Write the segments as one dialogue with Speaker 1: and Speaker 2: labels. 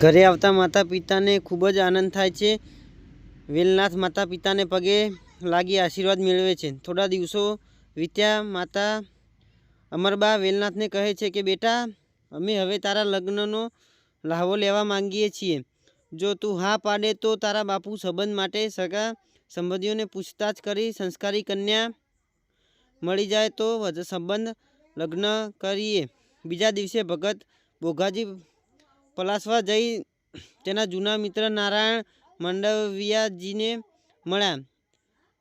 Speaker 1: ઘરે આવતા માતા પિતાને ખૂબ જ આનંદ થાય છે. વેલનાથ માતા પિતાને પગે લાગી આશીર્વાદ મેળવે છે. થોડા દિવસો વીત્યા માતા અમરબા વેલનાથને કહે છે કે, બેટા, અમે હવે તારા લગ્નનો લહાવો લેવા માંગીએ છીએ. જો તું હા પાડે તો તારા બાપુ સંબંધ માટે સગા સંબંધીઓને પૂછતાછ કરી સંસ્કારી કન્યા મળી જાય તો સંબંધ લગ્ન કરીએ. બીજા દિવસે ભગત બોઘાજી પલાસવા જઈ તેના જૂના મિત્ર નારાયણ મંડવિયાજીને મળ્યા.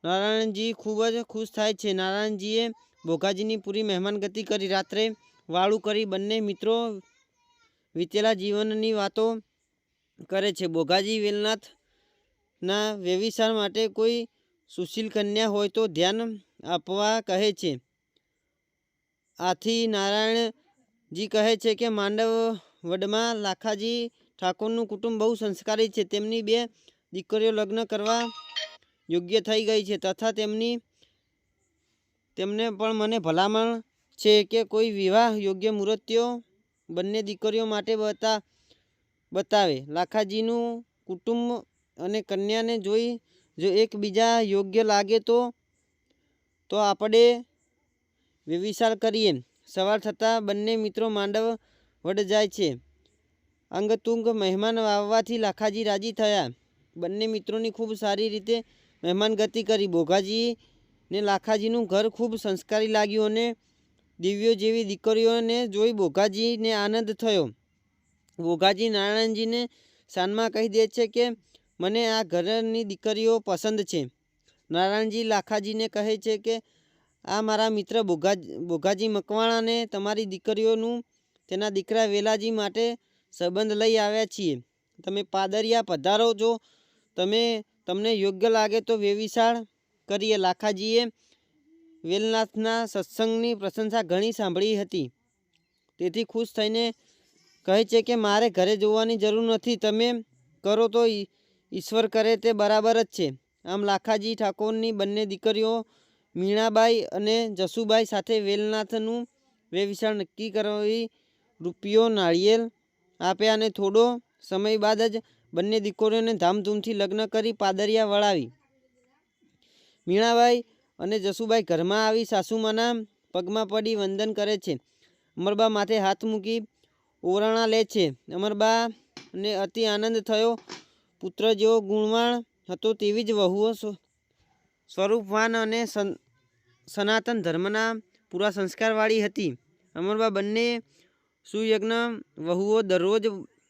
Speaker 1: નારાયણજી ખૂબ જ ખુશ થાય છે. નારાયણજીએ ભોગાજીની પૂરી મહેમાનગતિ કરી. રાત્રે વાળું કરી બંને મિત્રો વીતેલા જીવનની વાતો કરે છે. બોઘાજી વેલનાથના વ્યવિસાર માટે કોઈ સુશીલ કન્યા હોય તો ધ્યાન આપવા કહે છે. આથી નારાયણજી કહે છે કે માંડવડમાં લાખાજી ઠાકોરનું કુટુંબ બહુ સંસ્કારી છે. તેમની બે દીકરીઓ લગ્ન કરવા યોગ્ય થઈ ગઈ છે તથા તેમની, તેમને પણ મને ભલામણ છે કે કોઈ વિવાહ યોગ્ય મૂર્તિઓ બંને દીકરીઓ માટે બતા, બતાવે. લાખાજીનું કુટુંબ અને કન્યાને જોઈ જો એકબીજા યોગ્ય લાગે તો તો આપણે વ્યવિચાર કરીએ. સવાર થતાં બંને મિત્રો માંડવ વડ જાય છે. અંગતુંગ મહેમાન આવવાથી લાખાજી રાજી થયા. બંને મિત્રોની ખૂબ સારી રીતે મહેમાનગતિ કરી. બોઘાજી ને લાખાજીનું ઘર ખૂબ સંસ્કારી લાગ્યું અને દિવ્યો જેવી દીકરીઓને જોઈ બોઘાજીને આનંદ થયો. બોઘાજી નારાયણજીને શાનમાં કહી દે છે કે, મને આ ઘરની દીકરીઓ પસંદ છે. નારાયણજી લાખાજીને કહે છે કે, આ મારા મિત્ર બોઘા બોઘાજી મકવાણાને તમારી દીકરીઓનું તેના દીકરા વેલાજી માટે સંબંધ લઈ આવ્યા છીએ. તમે પાદરિયા પધારો જો તમે તમને યોગ્ય લાગે તો વેવિશાળ કરીએ. લાખાજીએ વેલનાથના સત્સંગની પ્રશંસા ઘણી સાંભળી હતી. તેથી ખુશ થઈને કહે છે કે, મારે ઘરે જોવાની જરૂર નથી. તમે કરો તો ઈશ્વર કરે તે બરાબર જ છે. આમ લાખાજી ઠાકોરની બંને દીકરીઓ મીણાબાઈ અને જસુબાઈ સાથે વેલનાથનું વેવિશાળ નક્કી કરવી રૂપિયો નાળિયેર આપ્યા અને થોડો સમય બાદ જ બંને દીકરીઓને ધામધૂમથી લગ્ન કરી પાદરિયા વળાવી. મીણાબાઈ અને જસુબાઈ ઘરમાં આવી સાસુમાના પગમાં પડી વંદન કરે છે. અમરબા માથે હાથ મૂકી ઓરણા લે છે. અમરબાને અતિ આનંદ થયો. પુત્ર જેવો ગુણવાણ હતો તેવી જ વહુઓ સ્વ- સ્વરૂપવાન અને સન- સનાતન ધર્મના પૂરા સંસ્કારવાળી હતી. અમરબા બંને સુયજ્ઞ વહુઓ દરરોજ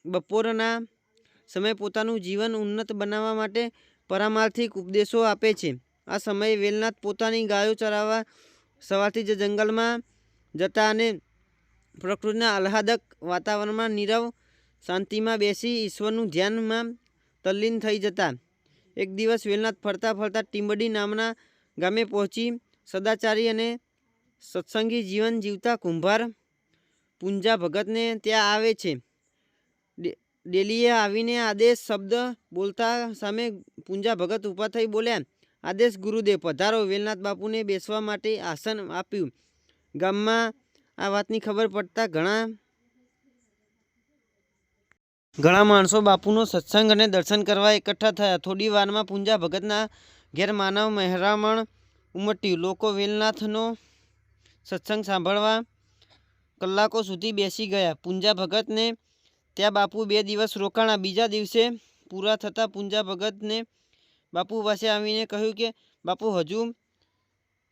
Speaker 1: બપોરના સમયે પોતાનું જીવન ઉન્નત બનાવવા માટે પરામાર્થિક ઉપદેશો આપે છે. આ સમયે વેલનાથ પોતાની ગાયો ચરાવવા સવારથી જ જંગલમાં જતા અને પ્રકૃતિના આહ્લાદક વાતાવરણમાં નીરવ શાંતિમાં બેસી ઈશ્વરનું ધ્યાનમાં તલ્લીન થઈ જતા. એક દિવસ વેલનાથ ફરતા ફરતા ટીંબડી નામના ગામે પહોંચી સદાચારી અને સત્સંગી જીવન જીવતા કુંભાર પુંજા ભગતને ત્યાં આવે છે. ડેલીએ આવીને આદેશ શબ્દ બોલતા સામે પૂંજા ભગત ઊભા થઈ બોલ્યા, આદેશ ગુરુદેવ, પધારો, વેલનાથ બાપુને બેસવા માટે આસન આપ્યું. ગામમાં આ વાતની ખબર પડતા ઘણા ઘણા માણસો બાપુનો સત્સંગ અને દર્શન કરવા એકઠા થયા. થોડી વારમાં પૂંજા ભગતના ઘેર માનવ મહેરામણ ઉમટ્યું. લોકો વેલનાથનો સત્સંગ સાંભળવા કલાકો સુધી બેસી ગયા. પૂંજા ભગતને ત્યાં બાપુ બે દિવસ રોકાણા. બીજા દિવસે પૂરા થતાં પૂંજા ભગતને બાપુ પાસે આવીને કહ્યું કે, બાપુ, હજુ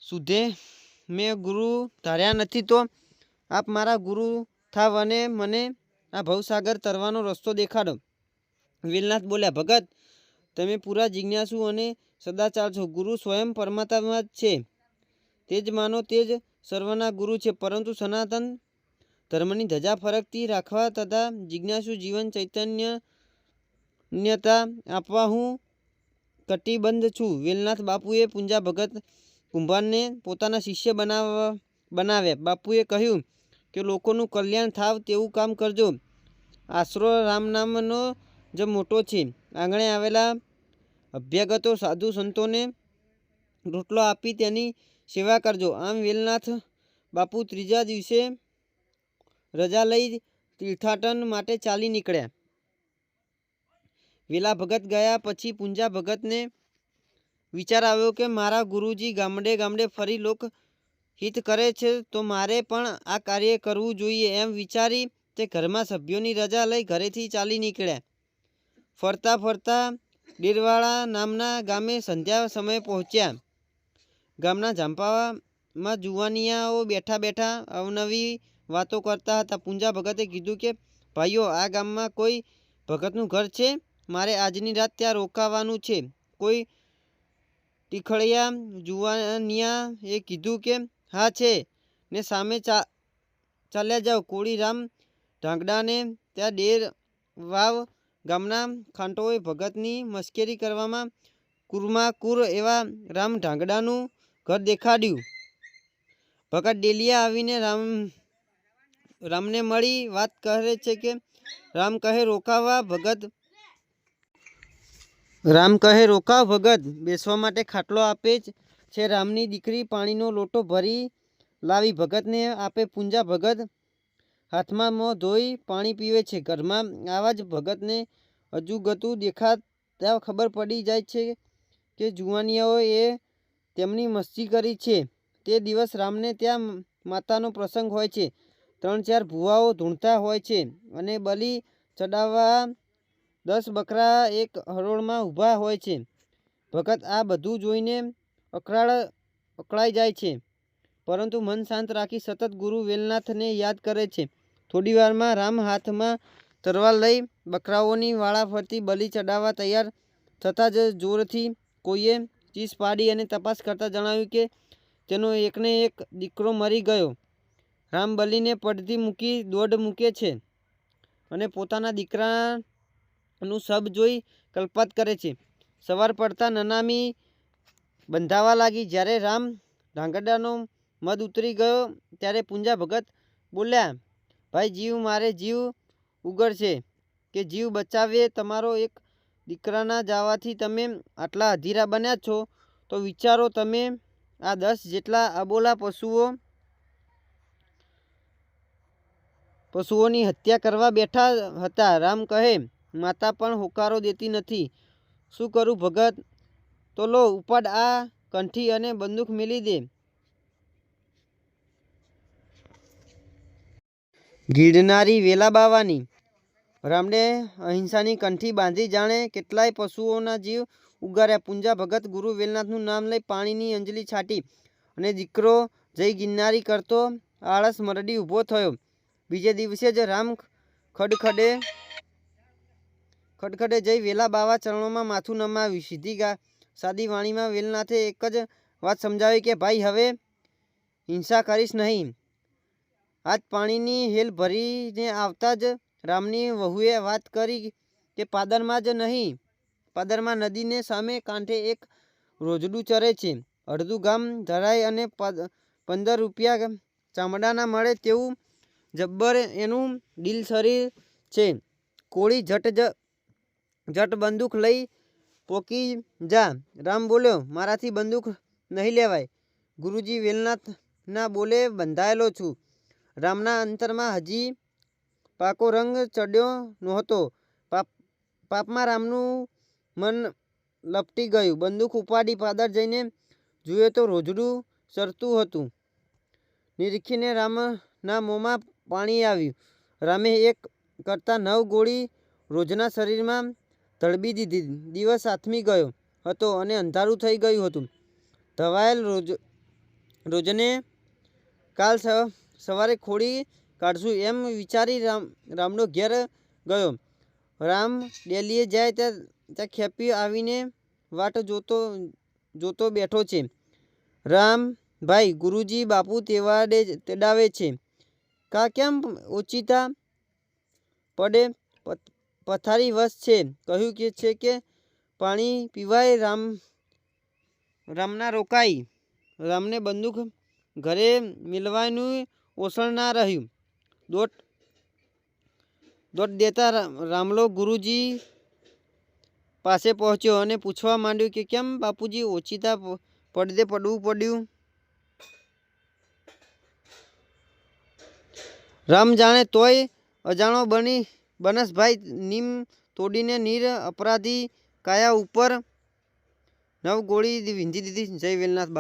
Speaker 1: સુધે મેં ગુરુ ધાર્યા નથી તો આપ મારા ગુરુ થાવ અને મને આ ભવસાગર તરવાનો રસ્તો દેખાડો. વેલનાથ બોલ્યા, ભગત, તમે પૂરા જિજ્ઞાસુ અને સદાચાર છો ગુરુ સ્વયં પરમાત્મા જ છે. તે જ માનો, તે જ સર્વના ગુરુ છે. પરંતુ સનાતન ધર્મની ધજા ફરકથી રાખવા તથા જિજ્ઞાસુ જીવન ચૈતન્યતા આપવા હું કટિબંધ છું. વેલનાથ બાપુએ પૂંજા ભગત કુંભારને પોતાના શિષ્ય બનાવવા, બનાવ્યા. બાપુએ કહ્યું કે, લોકોનું કલ્યાણ થાવ તેવું કામ કરજો. આશરો રામ નામનો જ મોટો છે. આંગણે આવેલા અભ્યાગતો સાધુ સંતોને રોટલો આપી તેની સેવા કરજો. આમ વેલનાથ બાપુ ત્રીજા દિવસે રજા લઈ તીર્થાટન માટે ચાલી નીકળ્યા. વેલા ભગત ગયા પછી પૂંજા ભગતને વિચાર આવ્યો કે મારા ગુરુજી ગામડે ગામડે ફરી લોક હિત કરે છે તો મારે પણ આ કાર્ય કરવું જોઈએ એમ વિચારી તે ઘરમાં સભ્યોની રજા લઈ ઘરેથી ચાલી નીકળ્યા. ફરતા ફરતા ડેરવાળા નામના ગામે સંધ્યા સમયે પહોંચ્યા. ગામના ઝાંપામાં જુવાનિયાઓ બેઠા બેઠા અવનવી વાતો કરતા હતા. પૂંજા ભગતે કીધું કે, ભાઈઓ, આ ગામમાં કોઈ ભગતનું ઘર છે? મારે આજની રાત ત્યાં રોકાવાનું છે. કોઈ ટીખળિયા જુવાનિયા એ કીધું કે, હા છે. ને સામે ચા, ચાલ્યા જાઓ. કોળીરામ ઢાંગડાને ત્યાં ડેર વાવ ગામના ખાંટોએ ભગતની મશ્કરી કરવામાં કુરમાકુર એવા રામ ઢાંગડાનું ઘર દેખાડ્યું. ભગત ડેલિયા આવીને રામ રામને મળી વાત કરે છે કે, રામ કહે રોકાવા ભગત. રામ કહે, રોકાવ ભગત, બેસવા માટે ખાટલો આપે છે. રામની દીકરી પાણીનો લોટો ભરી લાવી ભગતને આપે પૂંજા. ભગત હાથમાં મોં ધોઈ પાણી પીવે છે. ઘરમાં આવા જ ભગતને અજુગતું દેખાતા ખબર પડી જાય છે કે જુવાનિયાઓએ તેમની મસ્તી કરી છે. તે દિવસ રામને ત્યાં માતાનો પ્રસંગ હોય છે. ત્રણ ચાર ભુવાઓ ધૂણતા હોય છે અને બલિ ચડાવવા દસ બકરા એક હરોળમાં ઊભા હોય છે. ભગત આ બધું જોઈને અકળાળ, અકળાઈ જાય છે. પરંતુ મન શાંત રાખી સતત ગુરુ વેલનાથને યાદ કરે છે. થોડી વારમાં રામ હાથમાં તરવાર લઈ બકરાઓની વાળા ફરતી બલિ ચડાવવા તૈયાર થતાં જ જોરથી કોઈએ ચીસ પાડી અને તપાસ કરતાં જણાવ્યું કે તેનો એકને એક દીકરો મરી ગયો. રામ બલિને પડતી મૂકી દોડ મૂકે છે અને પોતાના દીકરાનું સબ જોઈ કલ્પાત કરે છે. સવાર પડતા નનામી બંધાવા લાગી. જ્યારે રામ ઢાંગડાનો મદ ઉતરી ગયો, ત્યારે પૂંજા ભગત બોલ્યા, ભાઈ, જીવ મારે જીવ ઉગર છે કે જીવ બચાવીએ તમારો એક દીકરાના જવાથી તમે આટલા અધીરા બન્યા છો. તો વિચારો, તમે આ દસ જેટલા અબોલા પશુઓ પશુઓની હત્યા કરવા બેઠા હતા. રામ કહે, માતા પણ હોકારો દેતી નથી. શું કરું ભગત? તો લો, ઉપાડ આ કંઠી અને બંદૂક મેલી દે. ગીડનારી વેલા બાવાની. રામડે અહિંસાની કંઠી બાંધી જાણે કેટલાય પશુઓના જીવ ઉગાર્યા. પૂંજા ભગત ગુરુ વેલનાથનું નામ લઈ પાણીની અંજલિ છાટી અને દીકરો જય ગિરનારી કરતો આળસ મરડી ઊભો થયો. બીજે દિવસે જ રામ ખડખડે ખડખડે જઈ વેલા બાવા ચરણોમાં માથું નમાવ્યું. સીધી ગા, સાદી વાણીમાં વેલનાથે એક જ વાત સમજાવી કે, ભાઈ, હવે હિંસા કરીશ નહીં. આજ પાણીની હેલ ભરીને આવતા જ રામની વહુએ વાત કરી કે, પાદરમાં જ નહીં. પાદરમાં નદીને સામે કાંઠે એક રોજડું ચરે છે. અડધું ગામ ધરાય અને પદ- પંદર રૂપિયા ચામડાના મળે તેવું જબ્બર એનું દિલ શરીર છે. કોળી જટ જટ બંદૂક લઈ પોકી જા. રામ બોલ્યો, મારાથી બંદૂક નહીં લેવાય. ગુરુજી વેલનાથના બોલે બંધાયેલો છું. રામના અંતરમાં હજી પાકો રંગ ચડ્યો નહોતો. પાપ, પાપમાં રામનું મન લપટી ગયું. બંદૂક ઉપાડી પાદર જઈને જુએ તો રોજડું સરતું હતું. નિરીખીને રામના મોંમાં પાણી આવ્યું. રામે એક કરતાં નવ ગોળી રોજના શરીરમાં ધડબી દીધી. દિવસ આથમી ગયો હતો અને અંધારું થઈ ગયું હતું. ધવાયેલ રોજ, રોજને કાલ સવારે ખોડી કાઢશું એમ વિચારી રામ, રામનો ઘેર ગયો. રામ ડેલીએ જાય ત્યાં ત્યાં ખેપી આવીને વાટ જોતો જોતો બેઠો છે. રામ, ભાઈ, ગુરુજી, બાપુ તેવાડે તેડાવે છે. કા કેમ ઓચિતા પડે? પથ- પથારી વશ છે. કહ્યું કે છે કે પાણી પીવાય રામ, રામના રોકાઈ. રામને બંદૂક ઘરે મિલવાનું ઓસણ ના રહ્યું. દોટ દોટ દેતા રામલો ગુરુજી પાસે પહોંચ્યો અને પૂછવા માંડ્યું કે કેમ બાપુજી ઓચિતા પડદે પડવું પડ્યું? રામ જાણે તોય અજાણો બની, બનસભાઈ નીમ તોડીને નીર અપરાધી કાયા ઉપર નવ ગોળી વિંધી દીધી. જય વેલનાથ બાપા.